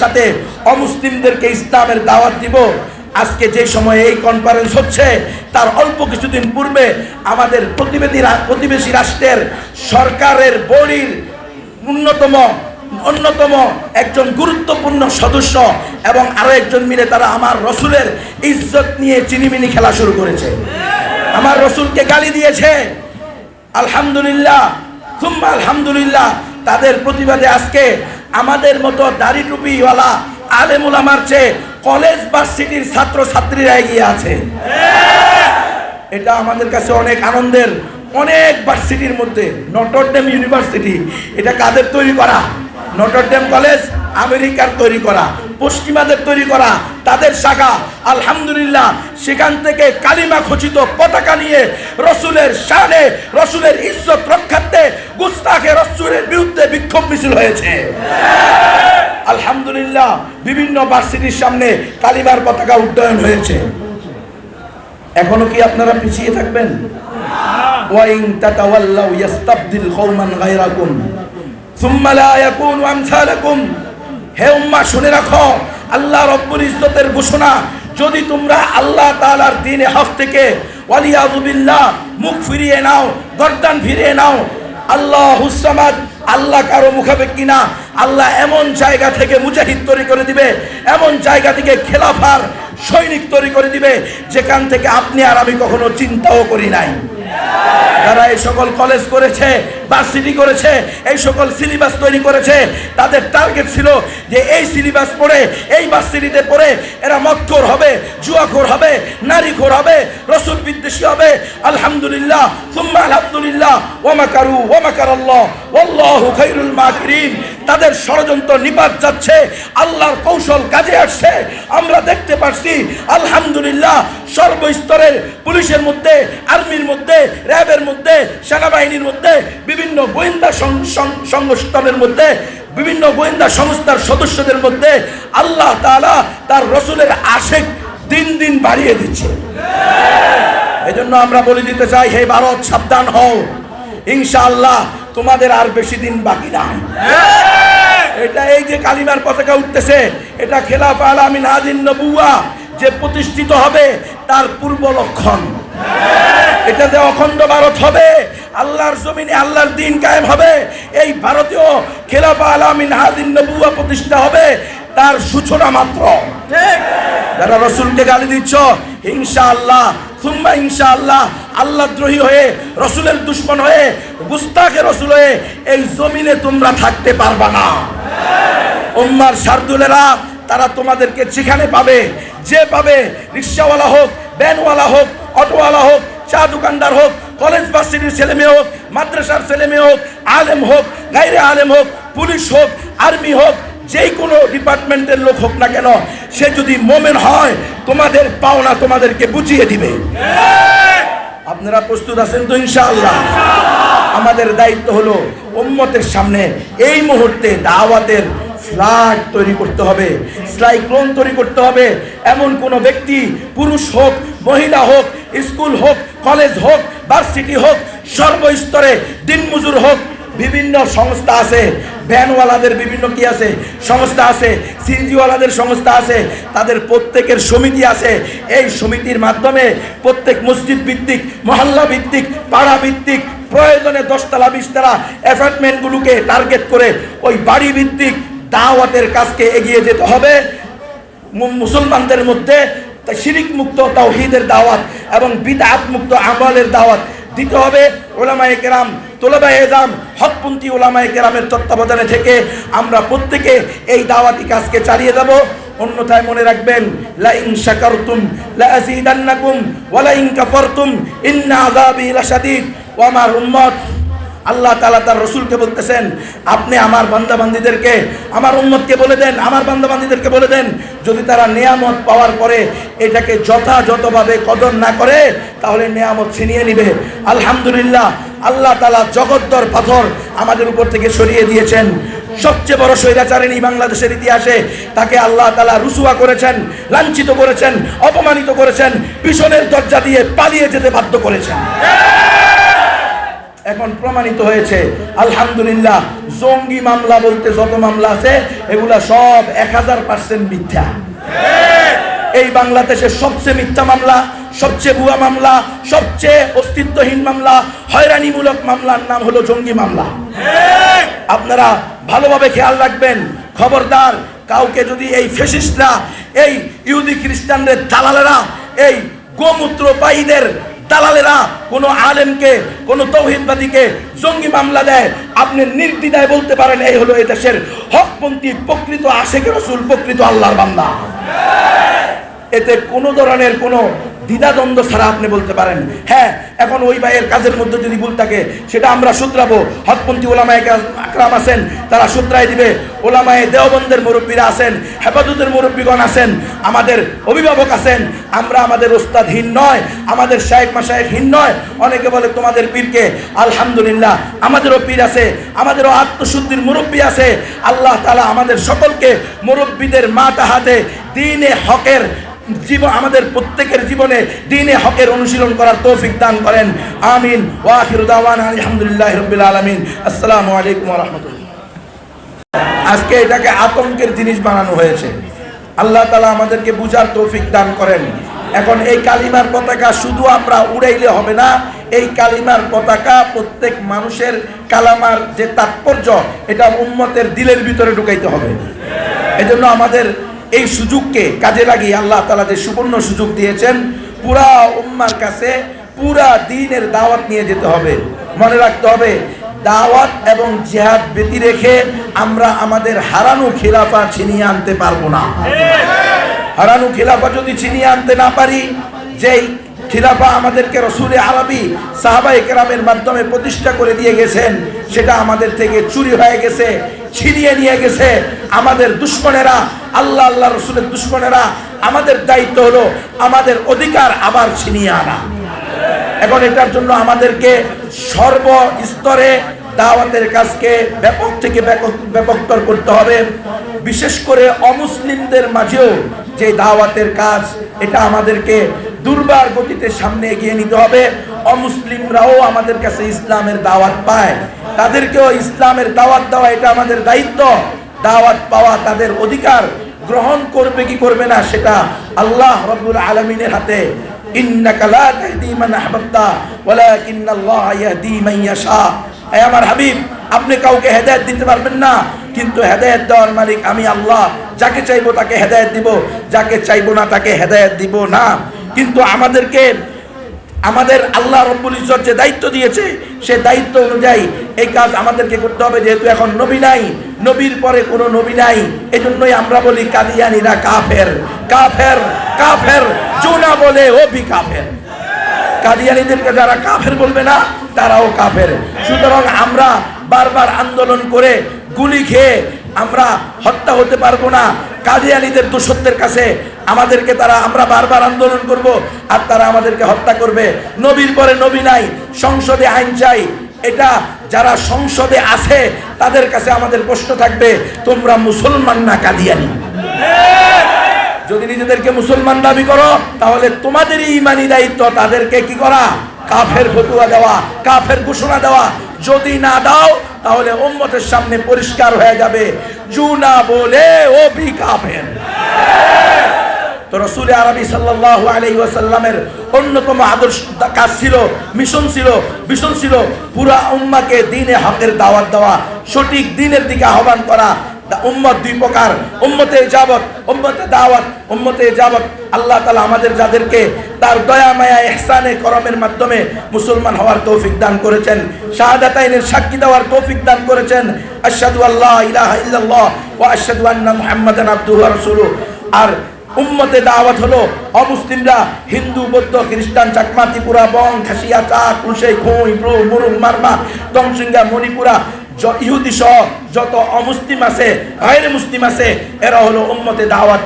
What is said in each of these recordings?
সাথে অমুসলিমদেরকে ইসলামের দাওয়াত দিব। আজকে যে সময়ে এই কনফারেন্স হচ্ছে, তার অল্প কিছুদিন পূর্বে আমাদের প্রতিবেদী প্রতিবেশী রাষ্ট্রের সরকারের বডির অন্যতম অন্যতম একজন গুরুত্বপূর্ণ সদস্য এবং আরও একজন মিলে তারা আমার রসুলের ইজ্জত নিয়ে চিনিমিনি খেলা শুরু করেছে। আমার রসুলকে গালি দিয়েছে। আলহামদুলিল্লাহ, সুম্মা আলহামদুলিল্লাহ, তাদের প্রতিবাদে আজকে আমাদের মতো দাড়ি টুপিওয়ালা আলেমুল আমার চেয়ে কলেজ সিটির ছাত্র ছাত্রীরা এগিয়ে আছে। এটা আমাদের কাছে অনেক আনন্দের, অনেক ভার্সিটির মধ্যে নটরডেম ইউনিভার্সিটি এটা কাদের তৈরি করা? নটরডেম কলেজ আমেরিকার তৈরি করা, পশ্চিমাদের তৈরি করা, তাদের শাখা, আলহামদুলিল্লাহ, সেখান থেকে কালিমা খচিত পতাকা নিয়ে রসুলের শানে, রসুলের ইজ্জত রক্ষার্থে গুস্তাখে রসুলের বিরুদ্ধে বিক্ষোভ মিছিল হয়েছে। আলহামদুলিল্লাহ, বিভিন্ন ভার্সিটির সামনে কালিমার পতাকা উড্ডয়ন হয়েছে। এখনও কি আপনারা পিছিয়ে থাকবেন? ওয়াইন তাতাওয়াল্লাউ ইয়াস্তাবদিল কওমান গায়রাকুম। হে উম্মাহ শুনে রাখো, আল্লাহ রব্বুল ইজ্জতের ঘোষণা, যদি তোমরা আল্লাহ তাআলার দ্বীনে হক থেকে, ওয়ালিয়াযু বিল্লাহ, মুখ ফিরিয়ে নাও, গর্দান ফিরিয়ে নাও, আল্লাহ হুসামাদ আল্লাহ কারও মুখাপেক্ষি না, আল্লাহ এমন জায়গা থেকে মুজাহিদ তৈরি করে দিবে, এমন জায়গা থেকে খেলাফার সৈনিক তৈরি করে দিবে, যেখান থেকে আপনি আর আমি কখনো চিন্তাও করি নাই। যারা এই সকল কলেজ করেছে ভার্সিটি করেছে, এই সকল সিলেবাস তৈরি করেছে। তাদের টার্গেট ছিল যে এই সিলেবাস পড়ে, এই ভার্সিটিতে পড়ে এরা মক্কর হবে, জুয়াখোর হবে, নারীখোর হবে, রসুল বিদ্বেষী হবে, আলহামদুলিল্লাহ, সুম্মা আলহামদুলিল্লাহ ওয়ামাকারু ওয়ামাকার আল্লাহ ওয়াল্লাহু খাইরুল মাকিরিন। তাদের ষড়যন্ত্র নিপাত যাচ্ছে, আল্লাহর কৌশল কাজে আসছে। আমরা দেখতে পাচ্ছি, আলহামদুলিল্লাহ, সর্বস্তরের পুলিশের মধ্যে, আর্মির মধ্যে, র্যাবের মধ্যে, সেনাবাহিনীর মধ্যে, বিভিন্ন গোয়েন্দা সং- সং- সংগঠনের মধ্যে, বিভিন্ন গোয়েন্দা সংস্থার সদস্যদের মধ্যে আল্লাহ তাআলা তার রসুলের আশেক দিন দিন বাড়িয়ে দিচ্ছে। এজন্য আমরা বলে দিতে চাই, হে ভারত, সাবধান হও। ইনশাআল্লাহ তোমাদের আর বেশি দিন বাকি নাই। এটা এই যে কালিমার পতাকা উঠতেছে এটা খেলাফ আলামিন আদিন নবুয়া যে প্রতিষ্ঠিত হবে তার পূর্ব লক্ষণ। এটা যে অখণ্ড ভারত হবে আল্লাহর জমিনে আল্লাহর দিন কায়েম হবে এই ভারতীয় খেলাফা আলামিন হাদিন নবুয়া প্রতিষ্ঠা হবে তার সূচনা মাত্র। যারা রসুলকে গালি দিচ্ছ হিংসা ইনশাআল্লাহ সুম্মা ইনশাআল্লাহ আল্লাহ দ্রোহী হয়ে, রসুলের দুশ্মন হয়ে, গুস্তাখে রসুল হয়ে এই জমিনে তোমরা থাকতে পারবা না। উম্মার শার্দুলেরা, তারা তোমাদেরকে যেখানে পাবে, যে পাবে, রিক্সাওয়ালা হোক, ভ্যানওয়ালা হোক, অটোওয়ালা হোক, চা দোকানদার হোক, কলেজ ভার্সিটির ছেলে মেয়ে হোক, মাদ্রাসার ছেলে মেয়ে হোক, আলেম হোক, গাইরে আলেম হোক, পুলিশ হোক, আর্মি হোক যেই কোনো ডিপার্টমেন্টের লোক হোক না কেন, সে যদি মোমেন হয়, তোমাদের পাওনা তোমাদেরকে বুঝিয়ে দিবে। আপনারা প্রস্তুত আছেন তো ইনশাআল্লাহ? আমাদের দায়িত্ব হলো উম্মতের সামনে এই মুহূর্তে দাওয়াতের ফ্ল্যাগ তৈরি করতে হবে স্লাইক্লোন তৈরি করতে হবে। এমন কোনো ব্যক্তি, পুরুষ হোক, মহিলা হোক, স্কুল হোক কলেজ হোক ভার্সিটি হোক, সর্বস্তরে দিনমজুর হোক বিভিন্ন সংস্থা আছে, ভ্যানওয়ালাদের বিভিন্ন কি আছে, সংস্থা আছে, সিএনজিওয়ালাদের সংস্থা আছে, তাদের প্রত্যেকের সমিতি আছে। এই সমিতির মাধ্যমে প্রত্যেক মসজিদ ভিত্তিক, মহল্লা ভিত্তিক, পাড়া ভিত্তিক, প্রয়োজনে দশতলা, বিশতলা অ্যাপার্টমেন্টগুলোকে টার্গেট করে ওই বাড়ি ভিত্তিক দাওয়াতের কাজকে এগিয়ে যেতে হবে। মুসলমানদের মধ্যে শিরিক মুক্ত তাওহীদের দাওয়াত এবং বিদআত মুক্ত আমলের দাওয়াত দিতে হবে। ওলামায়ে কেরাম তোলাবাই এজাম, হকপন্থী ওলামায়ে কেরামের তত্ত্বাবধানে থেকে আমরা প্রত্যেকে এই দাওয়াতি কাজকে চালিয়ে যাব। অন্যথায় মনে রাখবেন লা ইন শাকারতুম লা আযীদান্নাকুম ওয়া কাফারতুম, ইন্না আযাবি লাশাদীদ আমার উম্মত আল্লাহ তালা তার রসুলকে বলতেছেন, আপনি আমার বান্দাবান্দিদেরকে, আমার উম্মতকে বলে দেন, আমার বান্দাবান্দিদেরকে বলে দেন, যদি তারা নেয়ামত পাওয়ার পরে এটাকে যথাযথভাবে কদর না করে, তাহলে নেয়ামত ছিনিয়ে নিবে। আলহামদুলিল্লাহ আল্লাহ তালা জগদ্দর পাথর আমাদের উপর থেকে সরিয়ে দিয়েছেন। সবচেয়ে বড় স্বৈরাচারিণী বাংলাদেশের ইতিহাসে তাকে আল্লাহ তালা রুসুয়া করেছেন, লাঞ্ছিত করেছেন, অপমানিত করেছেন, পিছনের দরজা দিয়ে পালিয়ে যেতে বাধ্য করেছেন। এখন প্রমাণিত হয়েছে, আলহামদুলিল্লাহ, জঙ্গি মামলা বলতে যত মামলা আছে, এগুলা সব এক হাজার পার্সেন্ট মিথ্যা। এই বাংলাদেশের সবচেয়ে মিথ্যা মামলা, সবচেয়ে ভুয়া মামলা, সবচেয়ে অস্তিত্বহীন মামলা, হয়রানিমূলক মামলার নাম হলো জঙ্গি মামলা। আপনারা ভালোভাবে খেয়াল রাখবেন, খবরদার, কাউকে যদি এই ফেসিস্টরা, এই ইহুদি খ্রিস্টানদের দালালেরা, এই গোমূত্র পায়ীদের দালালেরা কোনো আলেমকে, কোনো তৌহিদবাদীকে জঙ্গি মামলা দেয়, আপনি নির্দ্বিধায় বলতে পারেন, এই হলো এই দেশের হকপন্থী প্রকৃত আশেখ রসুল, প্রকৃত আল্লাহর বান্দা। এতে কোনো ধরনের কোনো দ্বিধাদ্বন্দ্ব ছাড়া আপনি বলতে পারেন। হ্যাঁ এখন ওই ভাইয়ের কাজের মধ্যে যদি ভুল থাকে, সেটা আমরা শুধরাবো। হকপন্থী ওলামায় আকরাম আছেন, তারা শুধরাই দিবে। ওলামায় দেওবন্দের মুরব্বীরা আছেন, হেফাজতের মুরব্বীগণ আছেন, আমাদের অভিভাবক আছেন, আমরা আমাদের ওস্তাদহীন নয়, আমাদের শায়েক মাসায়েকহীন নয়। অনেকে বলে, তোমাদের পীরকে? আলহামদুলিল্লাহ, আমাদেরও পীর আছে, আমাদেরও আত্মশুদ্ধির মুরব্বী আছে। আল্লাহ তালা আমাদের সকলকে মুরব্বীদের মাথা হাতে দিনে হকের জীবন আমাদের প্রত্যেকের জীবনে দিনে হকের অনুশীলন করার তৌফিক দান করেন। আমিন। ওয়াখির দাওয়ান আলহামদুলিল্লাহ রবিল আলমিন। আসসালামু আলাইকুম রহমতুল্লাহ। আজকে এটাকে আতঙ্কের জিনিস বানানো হয়েছে। আল্লাহ তালা আমাদেরকে বুঝার তৌফিক দান করেন। এখন এই কালিমার পতাকা শুধু আমরা উড়াইলে হবে না, এই কালিমার পতাকা প্রত্যেক মানুষের কালামার যে তাৎপর্য, এটা উন্মতের দিলের ভিতরে ঢুকাইতে হবে। এজন্য আমাদের এই সুযোগকে কাজে লাগিয়ে আল্লাহ তালা যে সুবর্ণ সুযোগ দিয়েছেন, পুরা উম্মার কাছে পুরা দিনের দাওয়াত নিয়ে যেতে হবে। মনে রাখতে হবে, দাওয়াত এবং জেহাদ ব্যতি রেখে আমরা আমাদের হারানো খিলাফা ছিনিয়ে আনতে পারব না। হারানো খিলাফা যদি ছিনিয়ে আনতে না পারি, যেই খিলাফা আমাদেরকে রসুলে আরবি সাহাবা একরামের মাধ্যমে প্রতিষ্ঠা করে দিয়ে গেছেন, সেটা আমাদের থেকে চুরি হয়ে গেছে। ছিনিয়ে নিয়ে গেছে। আমাদের দুশ্মনেরা, আল্লাহ আল্লাহ রসুলের দুশ্মনেরা, আমাদের দায়িত্ব হলো আমাদের অধিকার আবার ছিনিয়ে আনা। এখন এটার জন্য আমাদেরকে সর্ব স্তরে দাওয়াতের কাজকে ব্যাপক থেকে ব্যাপক ব্যাপকতর করতে হবে। বিশেষ করে অমুসলিমদের মাঝেও যে দাওয়াতের কাজ, এটা আমাদেরকে দুর্বার গতিতে সামনে এগিয়ে নিতে হবে। অমুসলিমরাও আমাদের কাছে ইসলামের দাওয়াত পায়। তাদেরকেও ইসলামের দাওয়াত দেওয়া এটা আমাদের দায়িত্ব। দাওয়াত পাওয়া তাদের অধিকার। গ্রহণ করবে কি করবে না সেটা আল্লাহ রব্বুল আলমিনের হাতে। আমার হাবিব, আপনি কাউকে হেদায়েত দিতে পারবেন না, কিন্তু হেদায়েত দেওয়ার মালিক আমি আল্লাহ। যাকে চাইব তাকে হেদায়েত দিব, যাকে চাইব না তাকে হেদায়েত দিব না। কিন্তু আমাদেরকে আমাদের আল্লাহ রব্বুল ইজ্জত যে দায়িত্ব দিয়েছে, সে দায়িত্ব অনুযায়ী এই কাজ আমাদেরকে করতে হবে, যেহেতু এখন নবী নাই, নবীর পরে কোনো নবী নাই এই জন্যই আমরা বলি কাদিয়ানিরা কাফের কাফের কাফের, জোনা বলে ও বি কাফের। কাদিয়ানিদেরকে যারা কাফের বলবে না, তারাও কাফের। সুতরাং আমরা বারবার আন্দোলন করে গুলি খেয়ে আমরা হত্যা হতে পারব না। কাদিয়ানিদের দোষত্বের কাছে আমাদেরকে তারা, আমরা বারবার আন্দোলন করব আর তারা আমাদেরকে হত্যা করবে। নবীর পরে নবী নাই, সংসদে আইন চাই। এটা যারা সংসদে আছে, তাদের কাছে আমাদের প্রশ্ন থাকবে, তোমরা মুসলমান না কাদিয়ানি? যদি নিজেদেরকে মুসলমান দাবি করো, তাহলে তোমাদেরই ইমানি দায়িত্ব, তাদেরকে কি করা? কাফের ফতুয়া দেওয়া, কাফের ঘোষণা দেওয়া। যদি না দাও, তাহলে উম্মতের সামনে পরিষ্কার হয়ে যাবে। জুনা বলে ও বি কাফের। তো রসুল আরবি সাল্লাহ আলাই ওয়াসাল্লামের অন্যতম আদর্শ কাজ ছিল মিশন ছিল মিশন ছিল পুরা উম্মাকে দিনে হকের দাওয়াত দেওয়া, সঠিক দিনের দিকে আহ্বান করা উম্মত দুই প্রকার, উম্মতে যাবত উম্মতে দাওয়াত, উম্মতে যাবত আল্লাহ তালা আমাদের যাদেরকে তার দয়া, মায়া এহসানে করমের মাধ্যমে মুসলমান হওয়ার তৌফিক দান করেছেন শাহাদাতাইনের সাক্ষী দেওয়ার তৌফিক দান করেছেন। আশহাদু আল্লাহ ইলাহা ইল্লাল্লাহ ওয়া আশহাদু আন্না মুহাম্মাদান আবদুহু ওয়া আর উম্মতে দাওয়াত হলো, অমুসলিমরা হিন্দু, বৌদ্ধ, খ্রিস্টান, চাকমা, ত্রিপুরা, বং, খাসিয়া চা কুসে খুঁই ব্রু মুরুং, মারমা দমসিঙ্গা মণিপুরা ইহুদি সহ যত অমুসলিম আছে, গায়ের মুসলিম আছে, এরা হলো উম্মতে দাওয়াত।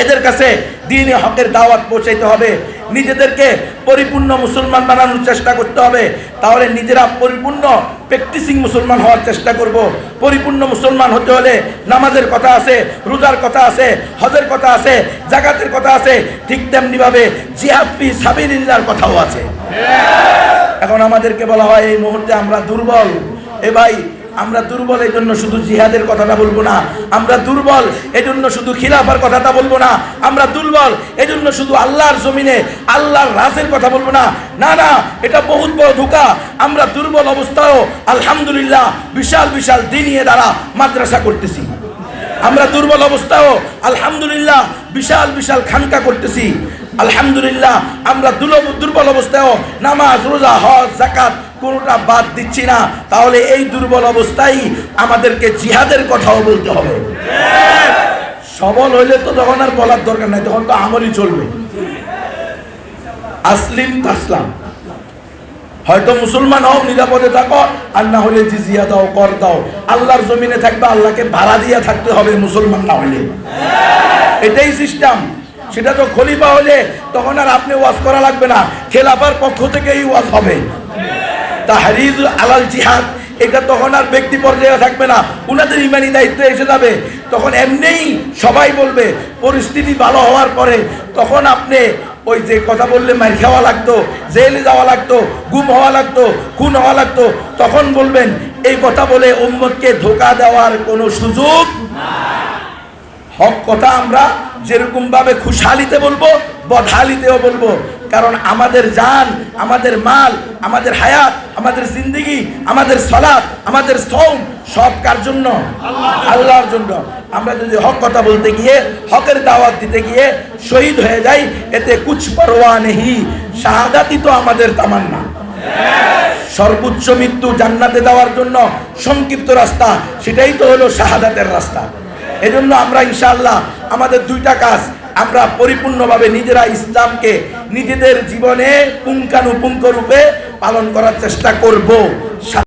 এদের কাছে দিনে হকের দাওয়াত পৌঁছাইতে হবে। নিজেদেরকে পরিপূর্ণ মুসলমান বানানোর চেষ্টা করতে হবে। তাহলে নিজেরা পরিপূর্ণ প্র্যাকটিসিং মুসলমান হওয়ার চেষ্টা করব। পরিপূর্ণ মুসলমান হতে হলে নামাজের কথা আছে, রোজার কথা আছে, হজের কথা আছে, জাকাতের কথা আছে, ঠিক তেমনিভাবে জিহাদ ফি সাবিলিল্লাহর কথাও আছে। এখন আমাদেরকে বলা হয়, এই মুহূর্তে আমরা দুর্বল। এ ভাই আমরা দুর্বল এই জন্য শুধু জিহাদের কথাটা বলব না। আমরা দুর্বল এই জন্য শুধু খিলাফার কথাটা বলব না। আমরা দুর্বল এই জন্য শুধু আল্লাহর জমিনে, আল্লাহর রাজের কথা বলব না। না না, এটা বহুত বড় ধোকা। আমরা দুর্বল অবস্থায়ও আলহামদুলিল্লাহ বিশাল বিশাল দিনিয়ে দ্বারা মাদ্রাসা করতেছি। আমরা দুর্বল অবস্থাও আলহামদুলিল্লাহ বিশাল বিশাল খানকা করতেছি। আলহামদুলিল্লাহ আমরা দুর্বল অবস্থায়ও নামাজ, রোজা, হজ জাকাত কোনোটা বাদ দিচ্ছি না, তাহলে এই দুর্বল অবস্থায় আমাদেরকে জিহাদের কথাও বলতে হবে। সবল হইলে তো তখন আর বলার দরকার নাই, তখন তো আমলই চলবে। আসলিম তাসলাম। হয়তো মুসলমান হও, নিরাপদে থাকো, আর না হলে জিজিয়া দাও, কর দাও। আল্লাহর জমিনে থাকবে, আল্লাহকে ভাড়া দিয়া থাকতে হবে মুসলমান না হলে। এটাই সিস্টেম। সেটা তো খলিফা হলে তখন আর আপনি ওয়াজ করা লাগবে না। খেলাফার পক্ষ থেকেই ওয়াজ হবে। তাহরিজ আলাল জিহাদ, এটা তখন আর ব্যক্তি পর্যায়ে থাকবে না। উনাদের ইমানি দায়িত্ব এসে যাবে। তখন এমনিই সবাই বলবে, পরিস্থিতি ভালো হওয়ার পরে তখন আপনি ওই যে কথা বললে মার খাওয়া লাগতো, জেলে যাওয়া লাগতো, গুম হওয়া লাগতো, খুন হওয়া লাগতো, তখন বলবেন, এই কথা বলে উম্মতকে ধোকা দেওয়ার কোনো সুযোগ হক কথা আমরা যেরকম ভাবে খুশহালিতে বলব, বদহালিতেও বলব। কারণ আমাদের জান, আমাদের মাল, আমাদের হায়াত, আমাদের জিন্দিগি, আমাদের সলাপ আমাদের সৌম সব কার জন্য? আল্লাহর জন্য। আমরা যদি হক কথা বলতে গিয়ে, হকের দাওয়াত দিতে গিয়ে শহীদ হয়ে যাই, এতে কুছ পরোয়া নেহি। শাহাদাতই তো আমাদের তামান্না। সর্বোচ্চ মৃত্যু জান্নাতে দেওয়ার জন্য সংক্ষিপ্ত রাস্তা, সেটাই তো হলো শাহাদাতের রাস্তা। এজন্য আমরা ইনশাআল্লাহ আমাদের দুইটা কাজ আমরা পরিপূর্ণভাবে নিজেরা ইসলামকে নিজেদের জীবনে পুঙ্খানুপুঙ্খ রূপে পালন করার চেষ্টা করব।